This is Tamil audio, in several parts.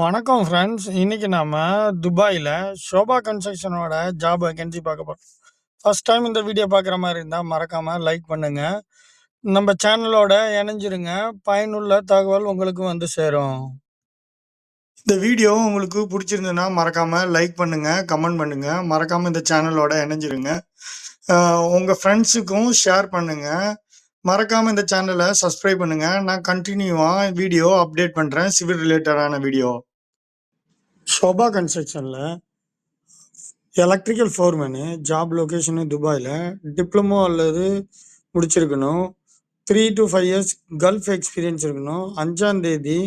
வணக்கம் ஃப்ரெண்ட்ஸ். இன்னைக்கு நாம துபாயில் ஷோபா கன்ஸ்ட்ரக்ஷனோட ஜாப் வேகன்சி பார்க்க போறோம். ஃபர்ஸ்ட் டைம் இந்த வீடியோ பார்க்குற மாதிரி இருந்தால் மறக்காம லைக் பண்ணுங்க. நம்ம சேனலோட இணைஞ்சிருங்க. பயனுள்ள தகவல் உங்களுக்கு வந்து சேரும். இந்த வீடியோ உங்களுக்கு பிடிச்சிருந்ததுன்னா மறக்காம லைக் பண்ணுங்க, கமெண்ட் பண்ணுங்க. மறக்காம இந்த சேனலோட இணைஞ்சிருங்க. உங்கள் உங்க ஃப்ரெண்ட்ஸுக்கும் ஷேர் பண்ணுங்க. மறக்காமல் இந்த சேனலை சப்ஸ்கிரைப் பண்ணுங்கள் நான் கண்டினியூவாக வீடியோ அப்டேட் பண்ணுறேன் சிவில் ரிலேட்டடான வீடியோ. ஷோபா கன்ஸ்ட்ரக்ஷனில் எலக்ட்ரிக்கல் ஃபோர்மேனு ஜாப் லொக்கேஷனு துபாயில் டிப்ளமோ அல்லது முடிச்சிருக்கணும். Three to five years gulf experience இருக்கணும். அஞ்சாந்தேதி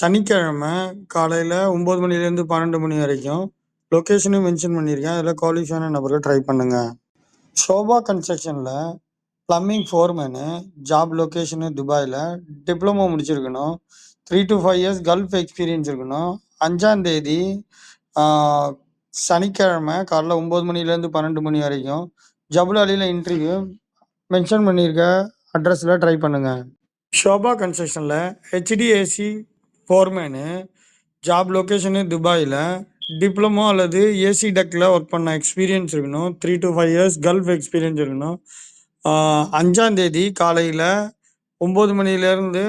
சனிக்கிழமை காலையில் ஒம்பது மணிலேருந்து 12 மணி வரைக்கும். லொக்கேஷனும் மென்ஷன் பண்ணியிருக்கேன். அதில் குவாலிஃபையான நபர்கள் ட்ரை பண்ணுங்கள் ஷோபா கன்ஸ்ட்ரக்ஷனில் பிளம்பிங் ஃபோர்மேனு ஜாப் லொக்கேஷனு துபாயில் டிப்ளமோ முடிச்சிருக்கணும். Three to five years gulf experience இருக்கணும். 5ஆம் தேதி சனிக்கிழமை காலைல ஒம்பது மணிலேருந்து 12 மணி வரைக்கும். ஜபுலாலில இன்டர்வியூ மென்ஷன் பண்ணியிருக்க அட்ரஸில் ட்ரை பண்ணுங்கள் ஷோபா கன்ஸ்ட்ரக்ஷனில் ஹெச்டிஏசி ஃபோர்மேனு ஜாப் லொக்கேஷனு துபாயில் டிப்ளமோ அல்லது ஏசி டக்கில் ஒர்க் பண்ண எக்ஸ்பீரியன்ஸ் இருக்கணும். Three to five years gulf experience இருக்கணும். அஞ்சாந்தேதி காலையில் ஒம்பது மணிலேருந்து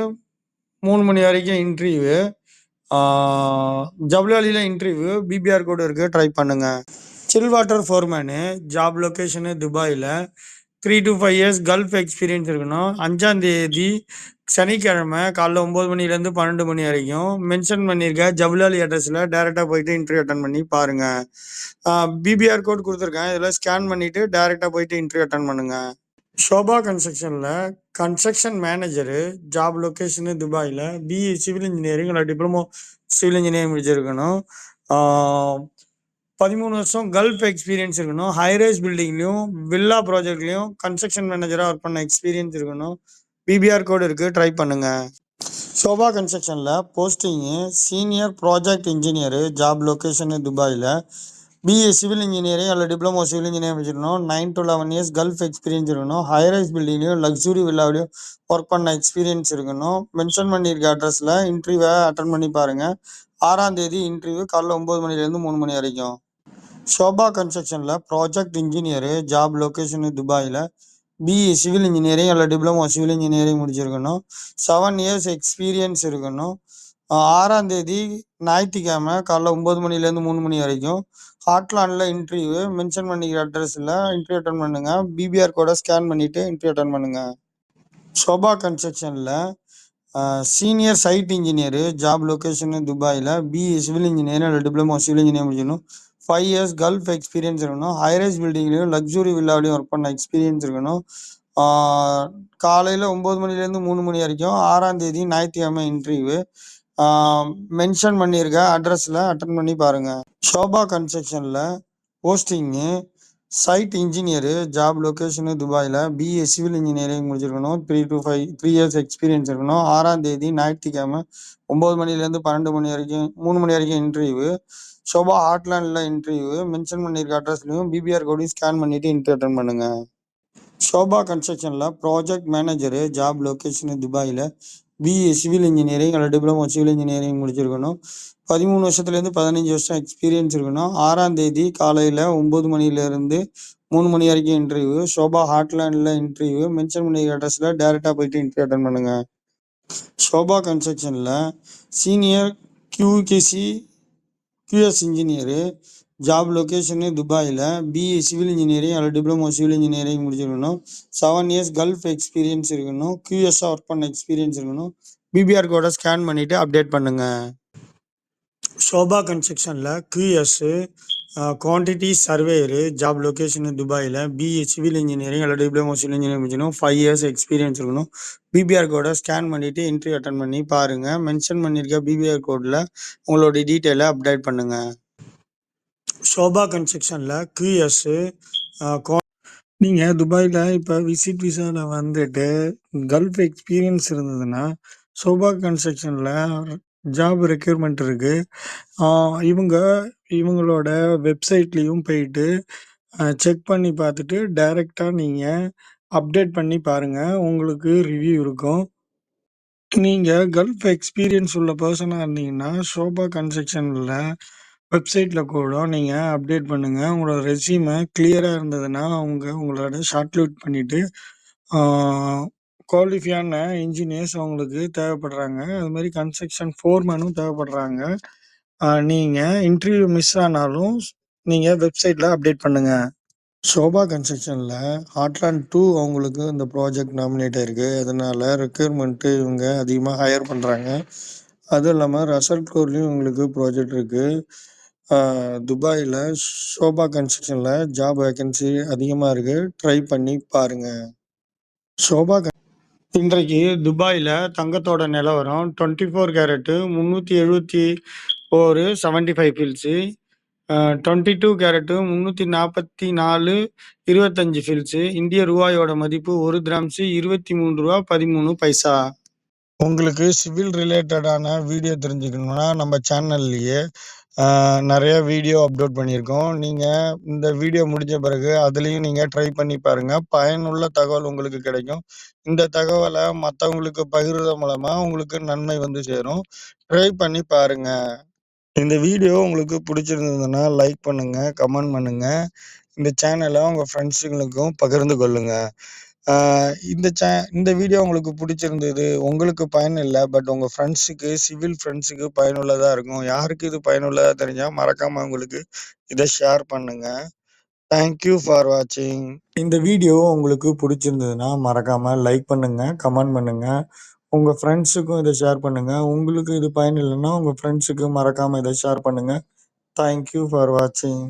மூணு மணி வரைக்கும் இன்டர்வியூ. ஆ இன்டர்வியூ பிபிஆர் கோட் இருக்கு ட்ரை பண்ணுங்க. Chill water foreman job location துபாயில் three to five years gulf experience இருக்கணும். அஞ்சாந்தேதி சனிக்கிழமை காலைல ஒம்பது மணிலேருந்து 12 மணி வரைக்கும். மென்ஷன் பண்ணியிருக்க ஜபுலாலி அட்ரஸில் டேரெக்டாக போயிட்டு இன்டர்வியூ அட்டன் பண்ணி பாருங்கள் பிபிஆர் கோட் கொடுத்துருக்கேன் இதில் ஸ்கேன் பண்ணிவிட்டு டேரெக்டாக போயிட்டு இன்டர்வியூ அட்டன் பண்ணுங்க. ஷோபா கன்ஸ்ட்ரக்ஷன்ல கன்ஸ்ட்ரக்ஷன் மேனேஜரு ஜாப் லொகேஷனு துபாயில் பிஇ சிவில் இன்ஜினியரிங் இல்லை டிப்ளமோ சிவில் இன்ஜினியரிங் முடிச்சிருக்கணும். பதிமூணு வருஷம் கல்ஃப் எக்ஸ்பீரியன்ஸ் இருக்கணும். ஹை ரைஸ் வில்லா ப்ராஜெக்ட்லேயும் கன்ஸ்ட்ரக்ஷன் மேனேஜராக ஒர்க் பண்ண எக்ஸ்பீரியன்ஸ் இருக்கணும். பிபிஆர் கோடு இருக்குது ட்ரை பண்ணுங்க. Sobha கன்ஸ்ட்ரக்ஷனில் posting senior project engineer job location துபாயில் பிஏ சிவில் இன்ஜினியரிங் அல்லது டிப்ளமோ சிவில் இன்ஜினியரிங் வச்சுருக்கணும் nine to eleven years gulf experience இருக்கணும். ஹை ரைஸ் லக்ஸுரி வில்லாவிலையும் ஒர்க் பண்ண எக்ஸ்பீரியன்ஸ் இருக்கணும். மென்ஷன் பண்ணியிருக்க அட்ரஸில் இன்டர்வியூவை அட்டன் பண்ணி பாருங்கள் ஆறாம் தேதி இன்டர்வியூ காலைல ஒம்பது மணிலேருந்து மூணு மணி வரைக்கும். ஷோபா கன்ஸ்ட்ரக்ஷனில் ப்ராஜெக்ட் இன்ஜினியரு ஜாப் லொகேஷனு துபாயில் பிஇ சிவில் இன்ஜினியரிங் அல்லது டிப்ளமோ சிவில் இன்ஜினியரிங் முடிச்சிருக்கணும். செவன் இயர்ஸ் எக்ஸ்பீரியன்ஸ் இருக்கணும். ஆறாம் தேதி ஞாயிற்றுக்கிழமை காலைல 9 மணிலேருந்து மூணு மணி வரைக்கும். ஹாட்லாண்டில் இன்டர்வியூ மென்ஷன் பண்ணிக்கிற அட்ரஸில் இன்டர்வியூ அட்டன் பண்ணுங்கள் பிபிஆர் கோட ஸ்கேன் பண்ணிவிட்டு இன்டர்வியூ அட்டன் பண்ணுங்கள் Sobha கன்ஸ்ட்ரக்ஷனில் senior site engineer job location துபாயில் பிஇ சிவில் இன்ஜினியரிங் இல்லை டிப்ளமோ சிவில் இன்ஜினியர் முடிச்சிருக்கணும். 5 இயர்ஸ் கல்ஃப் எக்ஸ்பீரியன்ஸ் இருக்கணும். ஹை பில்டிங்லேயும் லக்ஸுரி வில்லாவிலையும் ஒர்க் பண்ண எக்ஸ்பீரியன்ஸ் இருக்கணும். காலையில் ஒம்பது மணிலேருந்து மூணு மணி வரைக்கும். ஆறாம் தேதி ஞாயிற்றுக்கிழமை இன்டர்வியூ. மென்ஷன் பண்ணியிருக்க அட்ரஸில் அட்டன் பண்ணி பாருங்கள் Sobha கன்ஸ்ட்ரக்ஷனில் posting site engineer job location துபாயில் பிஏ சிவில் இன்ஜினியரிங் முடிச்சிருக்கணும். Three to five three years experience இருக்கணும். ஆறாம் தேதி ஞாயிற்றுக்கிழமை ஒம்பது மணிலேருந்து 12 மணி வரைக்கும் மூணு மணி வரைக்கும் இன்டர்வியூ. ஷோபா ஹாட்லேண்டில் இன்டர்வியூ மென்ஷன் பண்ணியிருக்க அட்ரஸ்லையும் பிபிஆர் கோடையும் ஸ்கேன் பண்ணிட்டு இன்டர்வியூ அட்டன் பண்ணுங்கள் ஷோபா கன்ஸ்ட்ரக்ஷனில் ப்ராஜெக்ட் மேனேஜரு ஜாப் லொக்கேஷனு துபாயில் பிஏ சிவில் இன்ஜினியரிங் அல்லது டிப்ளமோ சிவில் இன்ஜினியரிங் முடிச்சிருக்கணும். 13 வருஷத்துலேருந்து 15 வருஷம் எக்ஸ்பீரியன்ஸ் இருக்கணும். ஆறாம் தேதி காலையில் ஒம்பது மணிலேருந்து மூணு மணி வரைக்கும் இன்டர்வியூ. ஷோபா ஹாட்லேண்டில் இன்டர்வியூ மென்ஷன் பண்ணி அட்ரஸில் டேரெக்டாக போயிட்டு இன்டர்வியூ அட்டன் பண்ணுங்கள் ஷோபா கன்ஸ்ட்ரக்ஷனில் சீனியர் கியூகிசி கியூஎஸ் இன்ஜினியரு ஜாப் லொகேஷனு துபாயில் பிஇ சிவில் இன்ஜினியரிங் அல்லது டிப்ளமோ சிவில் இன்ஜினியரிங் முடிச்சிருக்கணும். செவன் இயர்ஸ் கல்ஃப் எக்ஸ்பீரியன்ஸ் இருக்கணும். கியூஎஸ்ஸா ஒர்க் பண்ண எக்ஸ்பீரியன்ஸ் இருக்கணும். பிபிஆர் கோடை ஸ்கேன் பண்ணிவிட்டு அப்டேட் பண்ணுங்கள் Sobha கன்ஸ்ட்ரக்ஷனில் QS quantity surveyor job location துபாயில் பிஇ சிவில் இன்ஜினியரிங் அல்லது டிப்ளமோ சிவில் இன்ஜினியரிங் முடிச்சிருக்கணும். 5 இயர்ஸ் எக்ஸ்பீரியன்ஸ் இருக்கணும். பிபிஆர் கோடை ஸ்கேன் பண்ணிட்டு இன்டர்வியூ அட்டன் பண்ணி பாருங்கள் மென்ஷன் பண்ணியிருக்க பிபிஆர் கோடில் உங்களுடைய டீட்டெயிலை அப்டேட் பண்ணுங்கள் ஷோபா கன்ஸ்ட்ரக்ஷனில் கியூஎஸ்ஸு நீங்கள் குவா இப்போ விசிட் விசாவில் வந்துட்டு கல்ஃப் எக்ஸ்பீரியன்ஸ் இருந்ததுன்னா, ஷோபா கன்ஸ்ட்ரக்ஷனில் ஜாப் ரெக்யூர்மெண்ட் இருக்கு. ஆ இவங்க இவங்களோட வெப்சைட்லயும் போயிட்டு அ செக் பண்ணி பார்த்துட்டு டைரக்ட்டா நீங்க அப்டேட் பண்ணி பாருங்க. உங்களுக்கு ரிவ்யூ இருக்கும். நீங்க கல்ஃப் எக்ஸ்பீரியன்ஸ் உள்ள பெர்சனா இருந்தீங்கன்னா, ஷோபா கன்ஸ்ட்ரக்ஷன்ல வெப்சைட்ல கூட நீங்க அப்டேட் பண்ணுங்க. உங்களோட ரெஸ்யூம கிளியரா இருந்ததுன்னா, அவங்க உங்களோட ஷார்ட்லிஸ்ட் பண்ணிட்டு, ஆ குவாலிஃபியான இன்ஜினியர்ஸ் அவங்களுக்கு தேவைப்படுறாங்க. அது மாதிரி கன்ஸ்ட்ரக்ஷன் ஃபோர்மேனும் தேவைப்படுறாங்க. நீங்கள் நீங்க இன்டர்வியூ மிஸ் ஆனாலும், நீங்க வெப்சைட்ல அப்டேட் பண்ணுங்க. ஷோபா கன்ஸ்ட்ரக்ஷன்ல ஹாட்லாண்ட் 2 அவங்களுக்கு இந்த ப்ராஜெக்ட் நாமினேட் ஆயிருக்கு. அதனால ரெக்யர்மென்ட் இவங்க அதிகமா ஹையர் பண்றாங்க. அதுவும் இல்லாம ரசல் கோர்லயும் இவங்களுக்கு ப்ராஜெக்ட் இருக்கு. ஆ துபாய்ல ஷோபா கன்ஸ்ட்ரக்ஷன்ல ஜாப் வேக்கன்சி அதிகமா இருக்கு. ட்ரை பண்ணி பாருங்க. ஷோபா கன் இன்றைக்கு துபாயில் தங்கத்தோட நிலவரம் டுவெண்ட்டி ஃபோர் கேரட்டு முந்நூற்றி எழுபத்தி ஒரு seventy five fils twenty two carat முந்நூற்றி நாற்பத்தி நாலு இருபத்தஞ்சி ஃபில்ஸு இந்திய ரூபாயோட மதிப்பு ஒரு கிராம்ஸு இருபத்தி மூணு ரூபா பதிமூணு பைசா. உங்களுக்கு சிவில் ரிலேட்டடான வீடியோ தெரிஞ்சுக்கணும்னா நம்ம சேனல்லையே நிறைய வீடியோ அப்லோட் பண்ணியிருக்கோம். நீங்கள் இந்த வீடியோ முடிஞ்ச பிறகு அதுலேயும் நீங்கள் ட்ரை பண்ணி பாருங்கள் பயனுள்ள தகவல் உங்களுக்கு கிடைக்கும். இந்த தகவலை மற்றவங்களுக்கு பகிர்றது மூலமாக உங்களுக்கு நன்மை வந்து சேரும். ட்ரை பண்ணி பாருங்க. இந்த வீடியோ உங்களுக்கு பிடிச்சிருந்ததுன்னா லைக் பண்ணுங்கள் கமெண்ட் பண்ணுங்கள் இந்த சேனலை உங்கள் ஃப்ரெண்ட்ஸுங்களுக்கும் பகிர்ந்து கொள்ளுங்கள் இந்த சே இந்த வீடியோ உங்களுக்கு பிடிச்சிருந்தது உங்களுக்கு பயன் இல்லை பட் உங்கள் ஃப்ரெண்ட்ஸுக்கு சிவில் ஃப்ரெண்ட்ஸுக்கு பயனுள்ளதாக இருக்கும். யாருக்கு இது பயனுள்ளதாக தெரிஞ்சால் மறக்காமல் உங்களுக்கு இதை ஷேர் பண்ணுங்கள் தேங்க் யூ ஃபார் வாட்சிங். இந்த வீடியோ உங்களுக்கு பிடிச்சிருந்ததுன்னா மறக்காமல் லைக் பண்ணுங்க, கமெண்ட் பண்ணுங்கள் உங்கள் ஃப்ரெண்ட்ஸுக்கும் இதை ஷேர் பண்ணுங்க. உங்களுக்கு இது பயன் இல்லைன்னா உங்கள் ஃப்ரெண்ட்ஸுக்கு மறக்காமல் இதை ஷேர் பண்ணுங்கள் தேங்க் யூ ஃபார் வாட்சிங்.